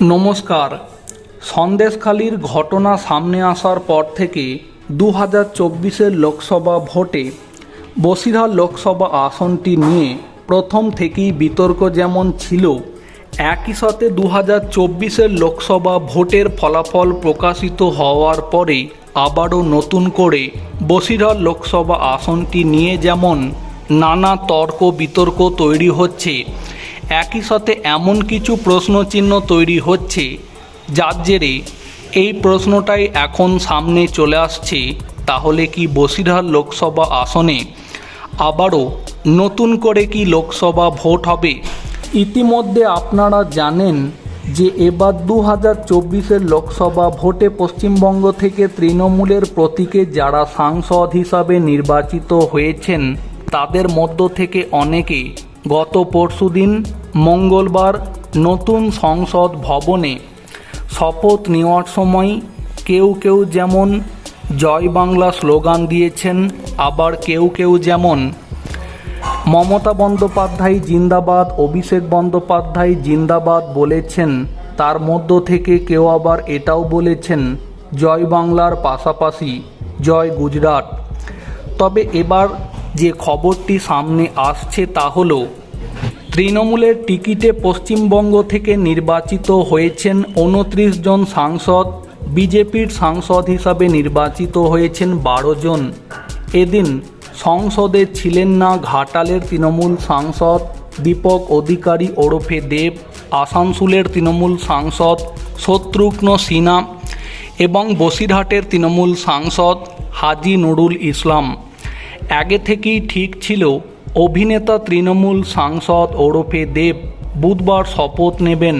নমস্কার। সন্দেশখালির ঘটনা সামনে আসার পর থেকে দু হাজার চব্বিশের লোকসভা ভোটে বসিরহাট লোকসভা আসনটি নিয়ে প্রথম থেকেই বিতর্ক যেমন ছিল, একই সাথে দু হাজার চব্বিশের লোকসভা ভোটের ফলাফল প্রকাশিত হওয়ার পরে আবারও নতুন করে বসিরহাট লোকসভা আসনটি নিয়ে যেমন নানা তর্ক বিতর্ক তৈরি হচ্ছে একই সাথে এমন কিছু প্রশ্নচিহ্ন তৈরি হচ্ছে যার জেরে এই প্রশ্নটাই এখন সামনে চলে আসছে। তাহলে কি বসিরহাট লোকসভা আসনে আবারও নতুন করে কি লোকসভা ভোট হবে? ইতিমধ্যে আপনারা জানেন যে এবার দু হাজার চব্বিশের লোকসভা ভোটে পশ্চিমবঙ্গ থেকে তৃণমূলের প্রতীকে যারা সাংসদ হিসাবে নির্বাচিত হয়েছেন, তাদের মধ্য থেকে অনেকে গত পরশুদিন মঙ্গলবার নতুন সংসদ ভবনে শপথ নেওয়ার সময় কেউ কেউ যেমন জয় বাংলা স্লোগান দিয়েছেন, আবার কেউ কেউ যেমন মমতা বন্দ্যোপাধ্যায় জিন্দাবাদ, অভিষেক বন্দ্যোপাধ্যায় জিন্দাবাদ বলেছেন, তার মধ্য থেকে কেউ আবার এটাও বলেছেন, জয় বাংলার পাশাপাশি জয় গুজরাট। তবে এবার যে খবরটি সামনে আসছে তা হলো তৃণমূলের টিকিটে পশ্চিমবঙ্গ থেকে নির্বাচিত হয়েছেন উনত্রিশ জন সাংসদ। বিজেপির সাংসদ হিসাবে নির্বাচিত হয়েছেন বারো জন। এদিন সংসদে ছিলেন না ঘাটালের তৃণমূল সাংসদ দীপক অধিকারী ওরফে দেব, আসানসোলের তৃণমূল সাংসদ শত্রুঘ্ন সিনহা এবং বসিরহাটের তৃণমূল সাংসদ হাজি নুরুল ইসলাম। আগে থেকেই ঠিক ছিল অভিনেতা তৃণমূল সাংসদ ওরফে দেব বুধবার শপথ নেবেন।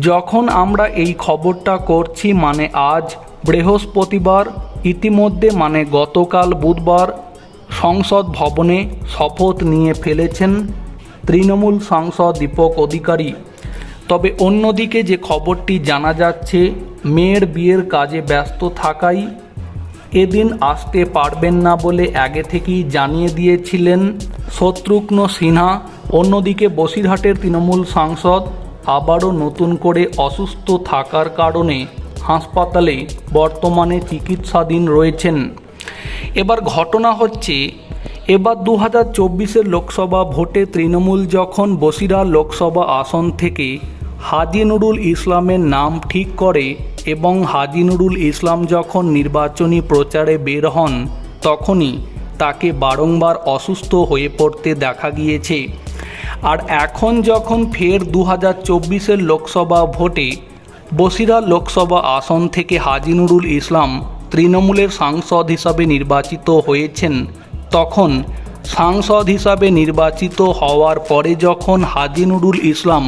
যখন আমরা এই খবরটা করছি মানে আজ, বৃহস্পতিবার, ইতিমধ্যে মানে গতকাল বুধবার সংসদ ভবনে শপথ নিয়ে ফেলেছেন তৃণমূল সাংসদ দীপক অধিকারী। তবে অন্যদিকে যে খবরটি জানা যাচ্ছে, মেয়ের বিয়ের কাজে ব্যস্ত থাকায় এদিন আসতে পারবেন না বলে আগে থেকেই জানিয়ে দিয়েছিলেন শত্রুঘ্ন সিনহা। অন্যদিকে বসিরহাটের তৃণমূল সাংসদ আবারও নতুন করে অসুস্থ থাকার কারণে হাসপাতালে বর্তমানে চিকিৎসাধীন রয়েছেন। এবার ঘটনা হচ্ছে, এবার দু হাজার চব্বিশের লোকসভা ভোটে তৃণমূল যখন বসিরহাট লোকসভা আসন থেকে হাজি নুরুল ইসলামের নাম ঠিক করে এবং হাজি নুরুল ইসলাম যখন নির্বাচনী প্রচারে বের হন, তখনই তাকে বারংবার অসুস্থ হয়ে পড়তে দেখা গিয়েছে। আর এখন যখন ফের দু হাজার চব্বিশের লোকসভা ভোটে বসিরহাট লোকসভা আসন থেকে হাজি নুরুল ইসলাম তৃণমূলের সাংসদ হিসাবে নির্বাচিত হয়েছেন, তখন সাংসদ হিসাবে নির্বাচিত হওয়ার পরে যখন হাজি নুরুল ইসলাম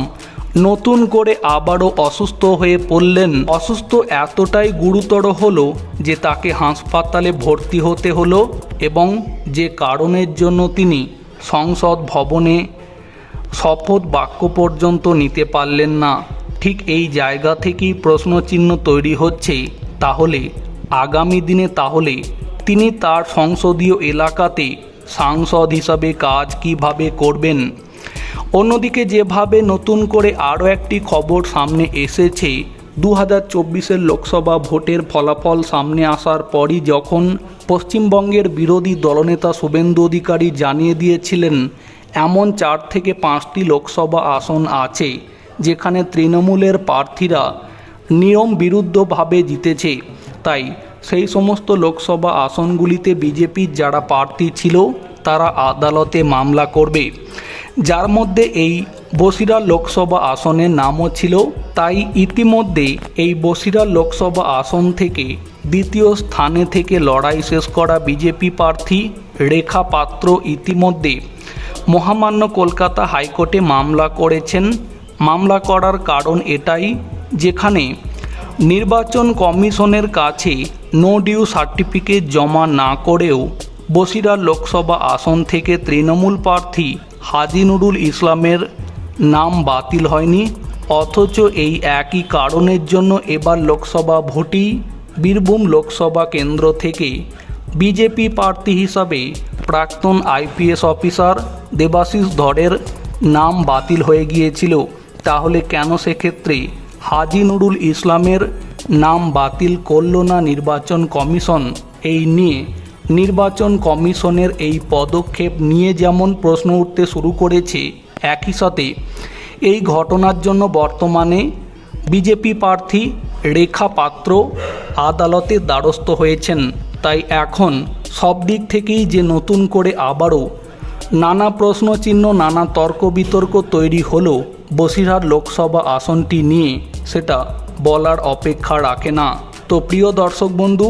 নতুন করে আবারও অসুস্থ হয়ে পড়লেন। অসুস্থ এতটাই গুরুতর হলো যে তাকে হাসপাতালে ভর্তি হতে হলো এবং যে কারণের জন্য তিনি সংসদ ভবনে শপথ বাক্য পর্যন্ত নিতে পারলেন না। ঠিক এই জায়গা থেকেই প্রশ্নচিহ্ন তৈরি হচ্ছে। তাহলে, আগামী দিনে তাহলে তিনি তার সংসদীয় এলাকাতে সাংসদ হিসাবে কাজ কীভাবে করবেন? অন্যদিকে যেভাবে নতুন করে আরও একটি খবর সামনে এসেছে দু হাজার চব্বিশের লোকসভা ভোটের ফলাফল সামনে আসার পরই যখন পশ্চিমবঙ্গের বিরোধী দলনেতা শুভেন্দু অধিকারী জানিয়ে দিয়েছিলেন, এমন চার থেকে পাঁচটি লোকসভা আসন আছে যেখানে তৃণমূলের প্রার্থীরা নিয়ম বিরুদ্ধভাবে জিতেছে। তাই সেই সমস্ত লোকসভা আসনগুলিতে বিজেপির যারা প্রার্থী ছিল, তারা আদালতে মামলা করবে। যার মধ্যে এই বসিরা লোকসভা আসনের নামও ছিল, তাই ইতিমধ্যে এই বসিরা লোকসভা আসন থেকে দ্বিতীয় স্থানে থেকে লড়াই শেষ করা বিজেপি প্রার্থী রেখা পাত্র ইতিমধ্যে মহামান্য কলকাতা হাইকোর্টে মামলা করেছেন। মামলা করার কারণ এটাই যেখানে নির্বাচন কমিশনের কাছে নো ডিউ সার্টিফিকেট জমা না করেও বসিরা লোকসভা আসন থেকে তৃণমূল প্রার্থী হাজি নুরুল ইসলামের নাম বাতিল হয়নি, অথচ এই একই কারণের জন্য এবার লোকসভা ভোটেই বীরভূম লোকসভা কেন্দ্র থেকে বিজেপি প্রার্থী হিসাবে প্রাক্তন আইপিএস অফিসার দেবাশিস ধরের নাম বাতিল হয়ে গিয়েছিল। তাহলে কেন সেক্ষেত্রে হাজি নুরুল ইসলামের নাম বাতিল করল না নির্বাচন কমিশন? এই নিয়ে নির্বাচন কমিশনের এই পদক্ষেপ নিয়ে যেমন প্রশ্ন উঠতে শুরু করেছে, একই সাথে এই ঘটনার জন্য বর্তমানে বিজেপি প্রার্থী রেখা পাত্র আদালতের দ্বারস্থ হয়েছেন। তাই এখন সব দিক থেকেই যে নতুন করে আবারও নানা প্রশ্নচিহ্ন, নানা তর্ক বিতর্ক তৈরি হলো বসিরহাট লোকসভা আসনটি নিয়ে, সেটা বলার অপেক্ষা রাখে না। তো প্রিয় দর্শক বন্ধু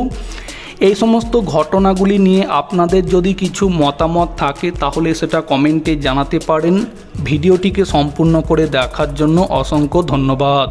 এই সমস্ত ঘটনাগুলি নিয়ে আপনাদের যদি কিছু মতামত থাকে, তাহলে সেটা কমেন্টে জানাতে পারেন। ভিডিওটিকে সম্পূর্ণ করে দেখার জন্য অসংখ্য ধন্যবাদ।